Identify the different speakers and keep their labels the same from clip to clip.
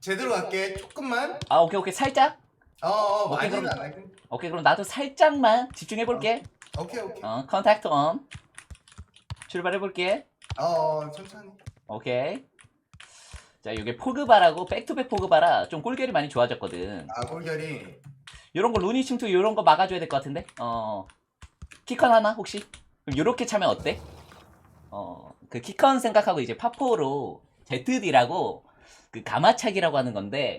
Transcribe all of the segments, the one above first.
Speaker 1: 제대로 갈게. 조금만.
Speaker 2: 아 오케이 오케이. 살짝?
Speaker 1: 어 어
Speaker 2: 오케이,
Speaker 1: 많이는
Speaker 2: 그럼-
Speaker 1: 안
Speaker 2: 오케이 그럼 나도 살짝만 집중해 볼게.
Speaker 1: 오케이 오케이.
Speaker 2: 어 컨택트 온 출발해 볼게.
Speaker 1: 어, 어 천천히.
Speaker 2: 오케이. 자 이게 포그바라고 백투백 포그바라 좀 꼴결이 많이 좋아졌거든.
Speaker 1: 아 골결이.
Speaker 2: 요런 거 루니 침투 요런 거 막아줘야 될 것 같은데? 어 키컨 하나 혹시? 그럼 요렇게 차면 어때? 어그 키컨 생각하고 이제 파포로 ZD라고 그 가마차기라고 하는 건데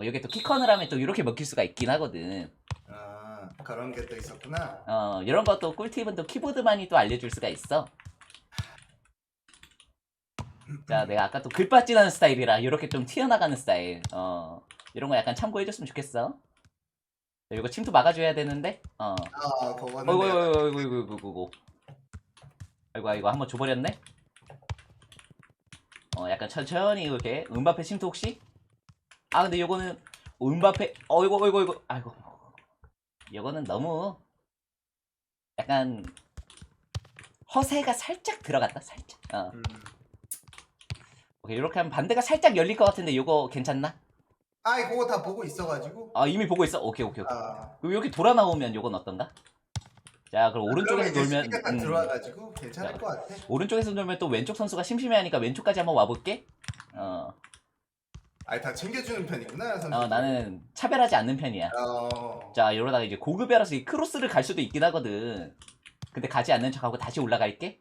Speaker 2: 어, 여기 또 키컨을 하면 또 이렇게 먹힐 수가 있긴 하거든.
Speaker 1: 아 그런 게 또 있었구나.
Speaker 2: 어 이런 것도 꿀팁은 또 키보드만이 또 알려줄 수가 있어. 자 내가 아까 또 글빠진하는 스타일이라 이렇게 좀 튀어나가는 스타일. 어 이런 거 약간 참고해줬으면 좋겠어. 자, 이거 침투 막아줘야 되는데 어.
Speaker 1: 아 그거는
Speaker 2: 어이구
Speaker 1: 내가
Speaker 2: 어이구 어이구 어이구 어이구 어이구. 아이고 아이고 한번 줘버렸네 어 약간 천천히 이렇게 음바페 침투 혹시? 아 근데 요거는 음바페 어이구 어이구 어이구 아이고. 요거는 너무 약간 허세가 살짝 들어갔다 살짝. 어.
Speaker 1: 음.
Speaker 2: 오케이 이렇게 하면 반대가 살짝 열릴 것 같은데 요거 괜찮나?
Speaker 1: 아이 그거 다 보고 있어가지고.
Speaker 2: 아 이미 보고 있어? 오케이 오케이 오케이.
Speaker 1: 아.
Speaker 2: 그럼 여기 돌아 나오면 요건 어떤가 자 그럼 오른쪽에서 놀면
Speaker 1: 수비가 다
Speaker 2: 음.
Speaker 1: 들어와가지고 괜찮을
Speaker 2: 자.
Speaker 1: 것 같아
Speaker 2: 오른쪽에서 놀면 또 왼쪽 선수가 심심해하니까 왼쪽까지 한번 와볼게. 어,
Speaker 1: 아이 다 챙겨주는 편이구나 선수
Speaker 2: 어, 나는 차별하지 않는 편이야.
Speaker 1: 어
Speaker 2: 자 이러다가 이제 고급이라서 이 크로스를 갈 수도 있긴 하거든. 근데 가지 않는 척하고 다시 올라갈게.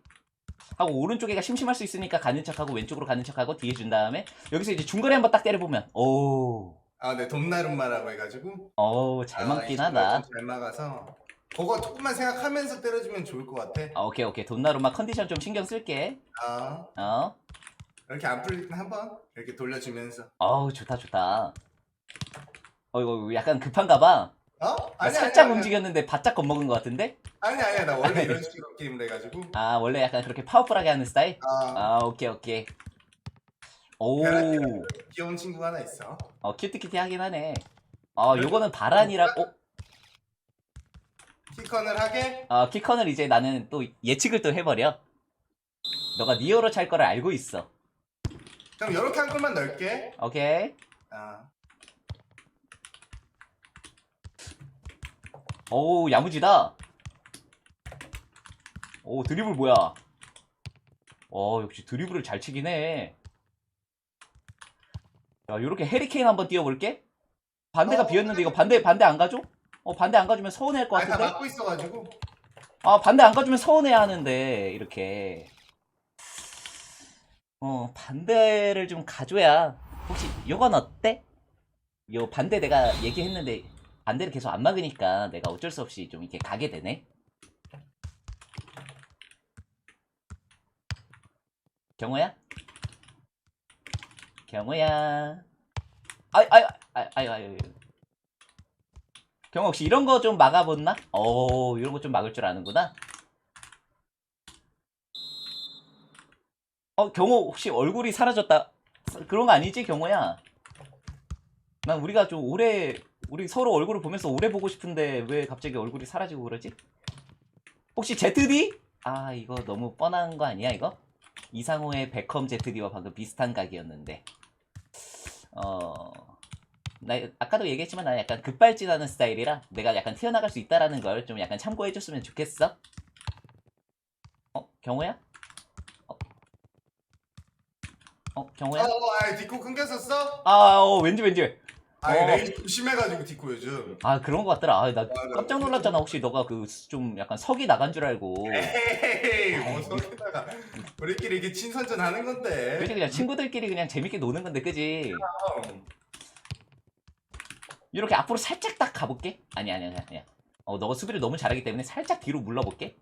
Speaker 2: 하고 오른쪽에가 심심할 수 있으니까 가는 척하고 왼쪽으로 가는 척하고 뒤에 준 다음에 여기서 이제 중거리 한번 딱 때려보면 오,
Speaker 1: 아, 네, 돔나름마라고 해가지고.
Speaker 2: 오, 잘
Speaker 1: 아,
Speaker 2: 맞긴
Speaker 1: 이
Speaker 2: 하다.
Speaker 1: 친구가 좀잘 막아서. 그거 조금만 생각하면서 때려주면 좋을 것 같아.
Speaker 2: 아, 오케이 오케이 돈나루마 컨디션 좀 신경 쓸게.
Speaker 1: 아,
Speaker 2: 어,
Speaker 1: 이렇게 안 풀릴 땐 한번 이렇게 돌려주면서.
Speaker 2: 어우 좋다 좋다. 어 이거 약간 급한가 봐.
Speaker 1: 어? 아니,
Speaker 2: 살짝
Speaker 1: 아니,
Speaker 2: 움직였는데 바짝 겁먹은 것 같은데?
Speaker 1: 아니, 아니야. 나 원래 이런 식으로 게임을 해가지고.
Speaker 2: 아 원래 약간 그렇게 파워풀하게 하는 스타일?
Speaker 1: 아,
Speaker 2: 아 오케이 오케이 오
Speaker 1: 베란다에 귀여운 친구 가 하나 있어.
Speaker 2: 어, 큐티큐티 하긴 하네 어 요거는 바란이라고 어,
Speaker 1: 키컨을 하게.
Speaker 2: 어 키컨을 이제 나는 또 예측을 또 해버려 너가 니어로 찰 거를 알고 있어
Speaker 1: 그럼 이렇게 한 골만 넣을게.
Speaker 2: 오케이
Speaker 1: 아,
Speaker 2: 오 야무지다 오 드리블 뭐야 어 역시 드리블을 잘 치긴 해 자, 요렇게 해리케인 한번 띄워볼게. 반대가
Speaker 1: 어,
Speaker 2: 비었는데 이거 반대 반대 안 가죠? 어 반대 안 가주면 서운해할 것 같은데.
Speaker 1: 막고 있어가지고.
Speaker 2: 아 반대 안 가주면 서운해야 하는데 이렇게. 어 반대를 좀 가줘야 혹시 요건 어때? 요 반대 내가 얘기했는데 반대를 계속 안 막으니까 내가 어쩔 수 없이 좀 이렇게 가게 되네. 경호야? 경호야. 아이 아이 아이 아이 아이. 경호 혹시 이런 거 좀 막아봤나? 어 이런 거 좀 막을 줄 아는구나. 어 경호 혹시 얼굴이 사라졌다 그런 거 아니지 경호야? 난 우리가 좀 오래 우리 서로 얼굴을 보면서 오래 보고 싶은데 왜 갑자기 얼굴이 사라지고 그러지? 혹시 ZD? 아 이거 너무 뻔한 거 아니야 이거? 이상호의 베컴 ZD와 방금 비슷한 각이었는데 어... 나 아까도 얘기했지만 나 약간 급발진하는 스타일이라 내가 약간 튀어나갈 수 있다라는 걸 좀 약간 참고해줬으면 좋겠어. 어 경호야? 어, 어
Speaker 1: 어,
Speaker 2: 경호야?
Speaker 1: 어, 아, 디코 끊겼었어?
Speaker 2: 아 어, 왠지 왠지.
Speaker 1: 아니,
Speaker 2: 어.
Speaker 1: 레이 조심해가지고 디코 요즘.
Speaker 2: 아 그런 거 같더라. 아, 나
Speaker 1: 맞아.
Speaker 2: 깜짝 놀랐잖아. 혹시 너가 그 좀 약간 석이 나간 줄 알고.
Speaker 1: 에헤이, 뭐 속에다가 우리끼리 이렇게 친선전 하는 건데.
Speaker 2: 그지 그냥 친구들끼리 그냥 재밌게 노는 건데 그지? 이렇게 앞으로 살짝 딱 가볼게. 아니 아니 아니 아니야. 어 너가 수비를 너무 잘하기 때문에 살짝 뒤로 물러볼게.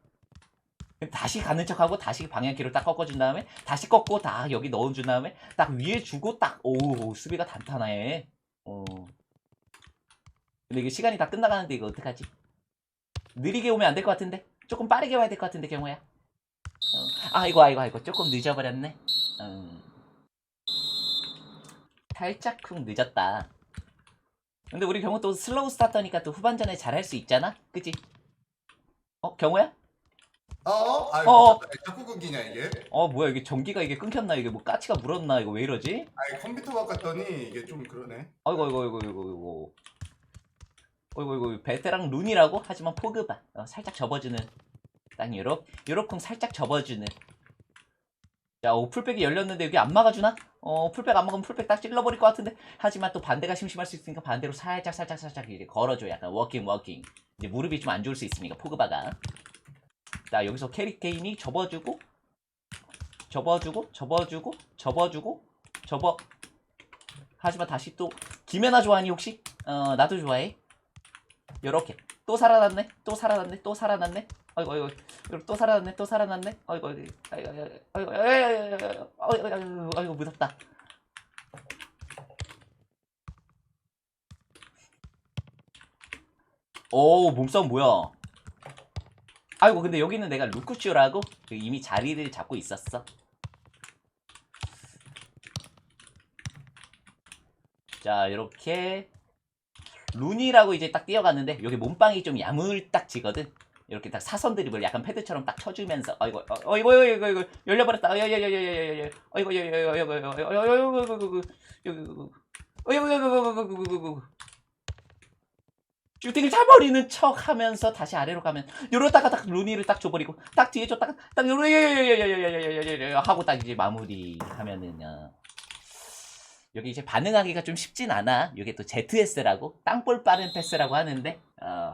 Speaker 2: 다시 가는 척하고 다시 방향키로 딱 꺾어준 다음에 다시 꺾고 딱 여기 넣어준 다음에 딱 위에 주고 딱오 수비가 단단해. 어. 근데 이게 시간이 다 끝나가는데 이거 어떡하지? 느리게 오면 안 될 것 같은데 조금 빠르게 와야 될 것 같은데 경호야. 어. 아이고 아이고 아이고 조금 늦어버렸네. 음. 살짝 쿵 늦었다. 근데 우리 경호 또 슬로우 스타터니까 또 후반전에 잘할 수 있잖아? 그치? 어? 경호야?
Speaker 1: 어어? 아유,
Speaker 2: 어어.
Speaker 1: 왜 자꾸 끊기냐, 이게?
Speaker 2: 어 뭐야 이게 전기가 이게 끊겼나 이게 뭐 까치가 물었나 이거 왜 이러지?
Speaker 1: 아니, 컴퓨터 바꿨더니 이게 좀 그러네.
Speaker 2: 아이고 아이고 아이고 아이고 아이고 아이고 아이고 베테랑 룬이라고 하지만 포그바 어, 살짝 접어주는 딱 요렇 요렇쿵 살짝 접어주는 야, 오, 풀백이 열렸는데 여기 안 막아주나? 어, 풀백 안 막으면 풀백 딱 찔러버릴 것 같은데? 하지만 또 반대가 심심할 수 있으니까 반대로 살짝, 살짝, 살짝 이제 걸어줘. 약간 워킹, 워킹. 이제 무릎이 좀 안 좋을 수 있으니까, 포그바가. 자, 여기서 캐릭 게인이 접어주고, 접어주고, 접어주고, 접어주고, 접어. 하지만 다시 또, 김연아 좋아하니 혹시? 어, 나도 좋아해. 요렇게. 또 살아났네, 또 살아났네, 또 살아났네. 아이고 아이고 또 살아났네 또 살아났네 아이고 아이고 아이고 아이고 아이고 아이고 아이고 아이고 아이고 무섭다 오 몸싸움 뭐야 아이고 근데 여기는 내가 루크슈라고 이미 자리를 잡고 있었어 자 이렇게 루니라고 이제 딱 뛰어갔는데 여기 몸빵이 좀 야물딱지거든 이렇게 딱 사선 드립을 약간 패드처럼 딱 쳐주면서 어이구 어이구 어이구 어이구 열려버렸다 어이구 어이구 어이구 어이구 어이구 어이구 어이구 어이구 어이구 슈팅을 차버리는 척 하면서 다시 아래로 가면 요러다가 딱 루니를 딱 줘버리고 딱 뒤에 줬다가 딱 요러 하고 딱 이제 마무리 하면은요 여기 이제 반응하기가 좀 쉽진 않아. 이게 또 ZS라고 땅볼 빠른 패스라고 하는데 어,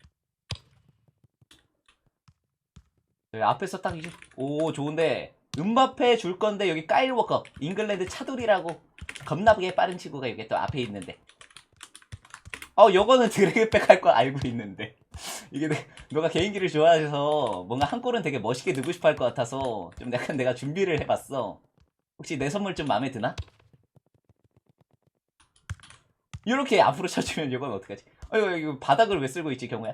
Speaker 2: 네, 앞에서 딱 이제 오 좋은데 음바페 줄 건데 여기 까일 워커 잉글랜드 차돌이라고 겁나게 빠른 친구가 여기 또 앞에 있는데 어 요거는 드래그백 할걸 알고 있는데 이게 내, 너가 개인기를 좋아해서 뭔가 한 골은 되게 멋있게 넣고 싶어 할 것 같아서 좀 약간 내가 준비를 해봤어 혹시 내 선물 좀 마음에 드나? 이렇게 앞으로 쳐주면 이건 어떡하지? 어, 이거, 이거 바닥을 왜 쓸고 있지 경우야?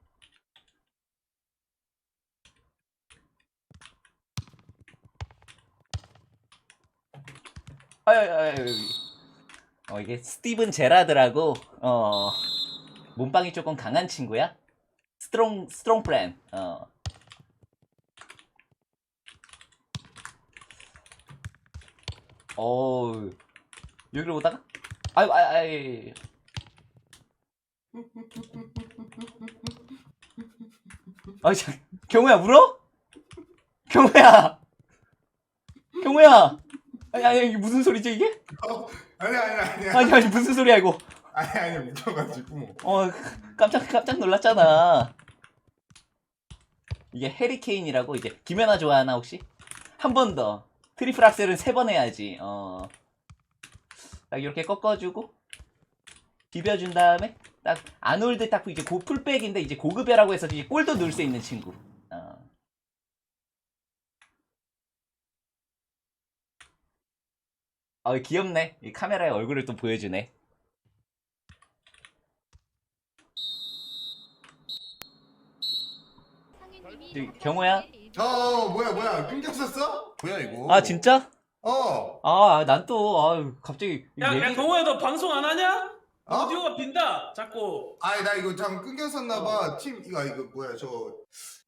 Speaker 2: 어 이게 스티븐 제라드라고 어 몸빵이 조금 강한 친구야. 스트롱 스트롱 프렌. 어. 어 여기로 오다가 아유 아유 아유 아, 자, 경호야 울어? 경호야, 경호야. 아니 아니 이게 무슨 소리지 이게?
Speaker 1: 어, 아니 아니 아니
Speaker 2: 아니 아니 무슨 소리야 이거?
Speaker 1: 아니 아니 웃겨가지고
Speaker 2: 어 깜짝 깜짝 놀랐잖아. 이게 해리케인이라고 이제 김연아 좋아하나 혹시? 한 번 더. 트리플 악셀은 세 번 해야지. 어. 딱 이렇게 꺾어주고 비벼준 다음에 딱 아놀드 딱 이제 고 풀백인데 이제 고급여라고 해서 이제 골도 넣을 수 있는 친구. 어. 어 귀엽네. 이 카메라에 얼굴을 또 보여주네. 저기, 경호야?
Speaker 1: 어 뭐야 뭐야 끊겼었어? 뭐야 이거
Speaker 2: 아 진짜?
Speaker 1: 어
Speaker 2: 아 난 또 아유 갑자기
Speaker 3: 야, 야
Speaker 2: 얘기-
Speaker 3: 경호야 너 방송 안 하냐?
Speaker 1: 어?
Speaker 3: 오디오가 빈다 자꾸
Speaker 1: 아니 나 이거 잠깐 끊겼었나봐 팀 이거 이거 뭐야 저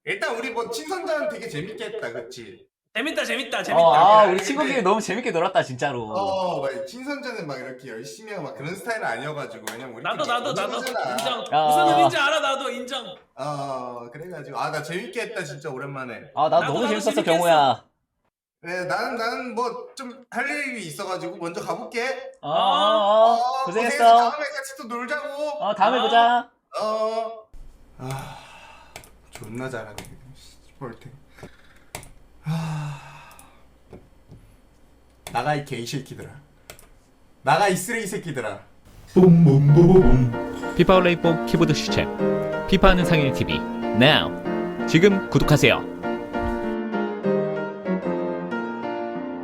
Speaker 1: 일단 우리 뭐 친선전 되게 재밌게 했다 그치?
Speaker 3: 재밌다 재밌다 재밌다
Speaker 2: 어, 아, 우리 친구끼리 너무 재밌게 놀았다, 진짜로.
Speaker 1: 어, 막 친선전은 막 이렇게 열심히 하고 막 그런 스타일은 아니어가지고 왜냐면 우리
Speaker 3: 나도 나도 나도 인정
Speaker 2: 야.
Speaker 3: 무슨 의미인지 알아 나도 인정
Speaker 1: 어 그래가지고 아 나 재밌게 했다 진짜 오랜만에
Speaker 2: 아, 나
Speaker 3: 나도,
Speaker 2: 너무
Speaker 3: 나도
Speaker 2: 재밌었어,
Speaker 3: 재밌게
Speaker 2: 경호야.
Speaker 1: 네, 나는 나는 뭐 좀 할 일이 있어가지고 먼저 가볼게.
Speaker 2: 어, 어, 어, 고생했어.
Speaker 1: 다음에 같이 또 놀자고.
Speaker 2: 어, 다음에
Speaker 3: 아.
Speaker 2: 보자.
Speaker 1: 어. 아, 존나 잘하네. 아. 나가 이 개이 새끼들아. 나가 이 쓰레기 새끼들아.
Speaker 4: 피파 올레이포 키보드 슈챔 피파하는 상일 TV now 지금 구독하세요.